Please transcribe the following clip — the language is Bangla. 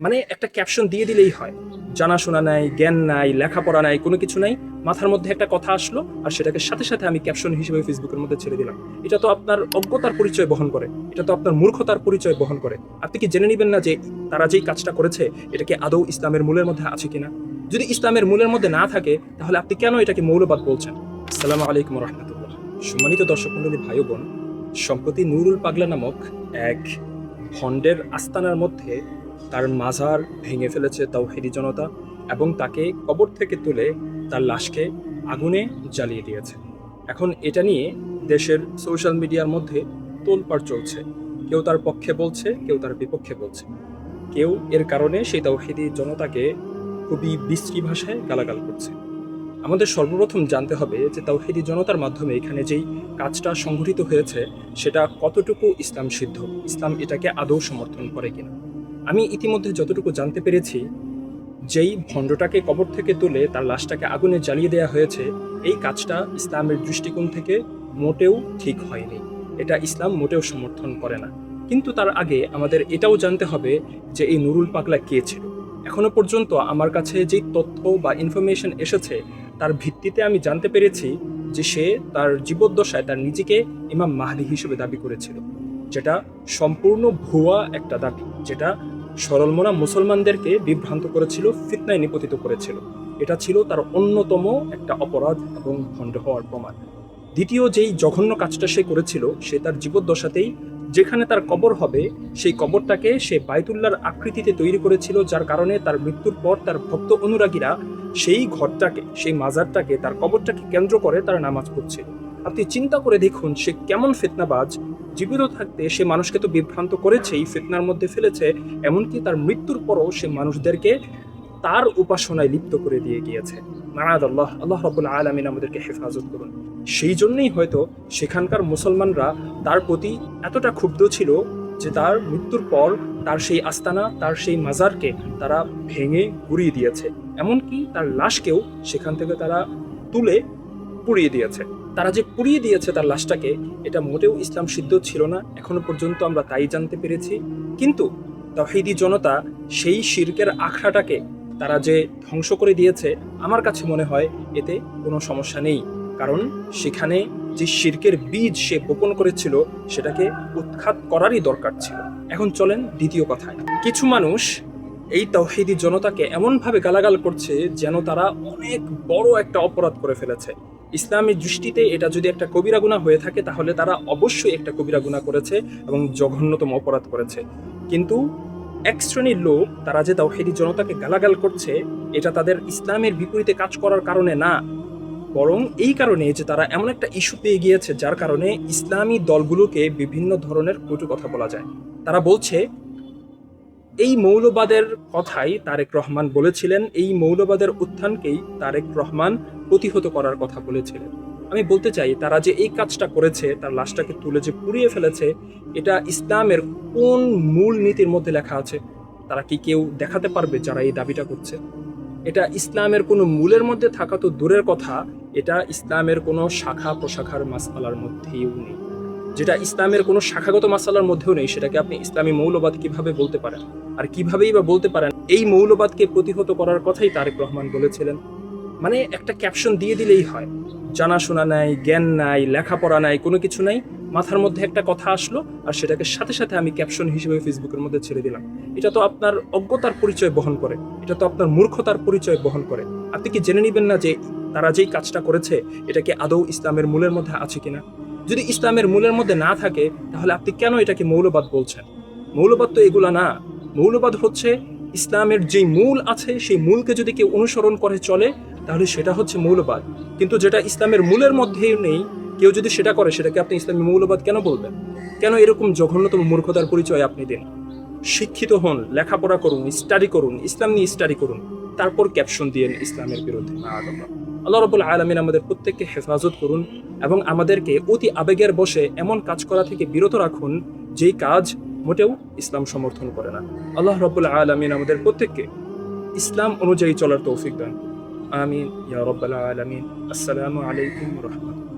মানে একটা ক্যাপশন দিয়ে দিলেই হয়। জানাশোনা নাই, জ্ঞান নাই, লেখাপড়া নাই, কোনো কিছু নাই, মাথার মধ্যে একটা কথা আসলো আর সেটাকে সাথে সাথে আমি ক্যাপশন হিসেবে ফেসবুকের মধ্যে ছেড়ে দিলাম। এটা তো আপনার অজ্ঞতার পরিচয় বহন করে, এটা তো আপনার মূর্খতার পরিচয় বহন করে। আপনি কি জেনে নেবেন না যে তারা যেই কাজটা করেছে এটাকে আদৌ ইসলামের মূলের মধ্যে আছে কিনা? যদি ইসলামের মূলের মধ্যে না থাকে, তাহলে আপনি কেন এটাকে মৌলবাদ বলছেন? আসসালামু আলাইকুম রহমতুল্লাহ সম্মানিত দর্শক মন্ডলী ভাই বোন, সম্প্রতি নুরুল পাগলা নামক এক ভণ্ডের আস্তানার মধ্যে তার মাজার ভেঙে ফেলেছে তাওহিদি জনতা এবং তাকে কবর থেকে তুলে তার লাশকে আগুনে জ্বালিয়ে দিয়েছে। এখন এটা নিয়ে দেশের সোশ্যাল মিডিয়ার মধ্যে তোলপাড় চলছে। কেউ তার পক্ষে বলছে, কেউ তার বিপক্ষে বলছে। কেউ এর কারণে সেই তাওহিদি জনতাকে খুবই বিশ্রী ভাষায় গালাগাল করছে। আমাদের সর্বপ্রথম জানতে হবে যে তাওহিদি জনতার মাধ্যমে এখানে যেই কাজটা সংঘটিত হয়েছে, সেটা কতটুকু ইসলাম সিদ্ধ? ইসলাম এটাকে আদৌ সমর্থন করে কিনা? আমি ইতিমধ্যে যতটুকু জানতে পেরেছি, যেই ভণ্ডটাকে কবর থেকে তুলে তার লাশটাকে আগুনে জ্বালিয়ে দেওয়া হয়েছে, এই কাজটা ইসলামের দৃষ্টিকোণ থেকে মোটেও ঠিক হয়নি। এটা ইসলাম মোটেও সমর্থন করে না। কিন্তু তার আগে আমাদের এটাও জানতে হবে যে এই নুরুল পাগলা কে ছিল। এখনও পর্যন্ত আমার কাছে যে তথ্য বা ইনফরমেশন এসেছে, তার ভিত্তিতে আমি জানতে পেরেছি যে সে তার জীবদ্দশায় তার নিজেকে ইমাম মাহদি হিসেবে দাবি করেছিল। যেটা সম্পূর্ণ ভুয়া একটা দাবি, যেটা সরলমনা মুসলমানদেরকে বিভ্রান্ত করেছিল, ফিতনায় নিপতিত করেছিল। এটা ছিল তার অন্যতম একটা অপরাধ এবং খণ্ড হওয়ার প্রমাণ। দ্বিতীয় যেই জঘন্য কাজটা সে করেছিল, সে তার জীবদ্দশাতেই যেখানে তার কবর হবে, সেই কবরটাকে সে বাইতুল্লার আকৃতিতে তৈরি করেছিল, যার কারণে তার মৃত্যুর পর তার ভক্ত অনুরাগীরা সেই ঘরটাকে, সেই মাজারটাকে, তার কবরটাকে কেন্দ্র করে তারা নামাজ পড়ছিল আপনি চিন্তা করে দেখুন সে কেমন ফেতনাবাজ। জীবিত থাকতে সে মানুষকে তো বিভ্রান্ত করেছেই, ফেতনার মধ্যে ফেলেছে, এমনকি তার মৃত্যুর পরও সে মানুষদেরকে তার উপাসনায় লিপ্ত করে দিয়ে গিয়েছে। মারাদ আল্লাহ আল্লাহ রবুল্লা আলমিন আমাদেরকে হেফাজত করুন। সেই জন্যই হয়তো সেখানকার মুসলমানরা তার প্রতি এতটা ক্ষুব্ধ ছিল যে তার মৃত্যুর পর তার সেই আস্তানা, তার সেই মাজারকে তারা ভেঙে গুড়িয়ে দিয়েছে। এমনকি তার লাশকেও সেখান থেকে তারা তুলে পুড়িয়ে দিয়েছে। তারা যে পুড়িয়ে দিয়েছে তার লাশটাকে, এটা মোটেও ইসলাম সিদ্ধ ছিল না। এখনও পর্যন্ত আমরা তাই জানতে পেরেছি। কিন্তু তহিদি জনতা সেই শির্কের আখড়াটাকে তারা যে ধ্বংস করে দিয়েছে, আমার কাছে মনে হয় এতে কোনো সমস্যা নেই। কারণ সেখানে যে শির্কের বীজ সে বপন করেছিল, সেটাকে উৎখাত করারই দরকার ছিল। এখন চলেন দ্বিতীয় কথায়। কিছু মানুষ এই তৌহিদি জনতাকে এমনভাবে গালাগাল করছে যেন তারা অনেক বড় একটা অপরাধ করে ফেলেছে। ইসলামের দৃষ্টিতে এটা যদি একটা কবিরা গুণা হয়ে থাকে, তাহলে তারা অবশ্যই একটা কবিরা গুণা করেছে এবং জঘন্যতম অপরাধ করেছে। কিন্তু এক শ্রেণির লোক, তারা যে তাওহিদি জনতাকে গালাগাল করছে, এটা তাদের ইসলামের বিপরীতে কাজ করার কারণে না। বরং এই কারণে যে তারা এমন একটা ইস্যু পেয়ে গিয়েছে, যার কারণে ইসলামী দলগুলোকে বিভিন্ন ধরনের কটু কথা বলা যায়। তারা বলছে এই মৌলবাদের কথাই তারেক রহমান বলেছিলেন, এই মৌলবাদের উত্থানকেই তারেক রহমান প্রতিহত করার কথা বলেছিলেন। আমি বলতে চাই, তারা যে এই কাজটা করেছে, তার লাশটাকে তুলে যে পুড়িয়ে ফেলেছে, এটা ইসলামের কোন মূল নীতির মধ্যে লেখা আছে? তারা কি কেউ দেখাতে পারবে যারা এই দাবিটা করছে? এটা ইসলামের কোনো মূলের মধ্যে থাকা তো দূরের কথা, এটা ইসলামের কোনো শাখা প্রশাখার মাসালার মধ্যেও নেই। যেটা ইসলামের কোনো শাখাগত মাসালার মধ্যেও নেই, সেটাকে আপনি ইসলামী মৌলবাদ কীভাবে বলতে পারেন? আর কিভাবেই বা বলতে পারেন, এই মৌলবাদকে প্রতিহত করার কথাই তারেক রহমান বলেছিলেন। মানে একটা ক্যাপশন দিয়ে দিলেই হয়। জানাশোনা নাই, জ্ঞান নাই, লেখাপড়া নাই, কোনো কিছু নাই, মাথার মধ্যে একটা কথা আসলো আর সেটাকে সাথে সাথে আমি ক্যাপশন হিসেবে ফেসবুকের মধ্যে ছেড়ে দিলাম। এটা তো আপনার অজ্ঞতার পরিচয় বহন করে, এটা তো আপনার মূর্খতার পরিচয় বহন করে। আপনি কি জেনে নেবেন না যে তারা যেই কাজটা করেছে, এটা কি আদৌ ইসলামের মূলের মধ্যে আছে কিনা? যদি ইসলামের মূলের মধ্যে না থাকে, তাহলে আপনি কেন এটাকে মৌলবাদ বলছেন? মৌলবাদ তো এগুলা না। মৌলবাদ হচ্ছে ইসলামের যেই মূল আছে, সেই মূলকে যদি কেউ অনুসরণ করে চলে, তাহলে সেটা হচ্ছে মৌলবাদ। কিন্তু যেটা ইসলামের মূলের মধ্যেই নেই, কেউ যদি সেটা করে, সেটাকে আপনি ইসলামী মৌলবাদ কেন বলবেন? কেন এরকম জঘন্যতম মূর্খতার পরিচয় আপনি দিন? শিক্ষিত হন, লেখাপড়া করুন স্টাডি করুন, ইসলাম নিয়ে স্টাডি করুন, তারপর ক্যাপশন দিয়েন ইসলামের বিরুদ্ধে। আল্লাহ রবুল আলমিন আমাদের প্রত্যেককে হেফাজত করুন এবং আমাদেরকে অতি আবেগের বসে এমন কাজ করা থেকে বিরত রাখুন যেই কাজ মোটেও ইসলাম সমর্থন করে না। আল্লাহ রবুল আলমিন আমাদের প্রত্যেককে ইসলাম অনুযায়ী চলার তৌফিক দেন। আমিন। ইয়া রব্বাল আলমিন। আসসালামু আলাইকুম রহমতুল্লাহ।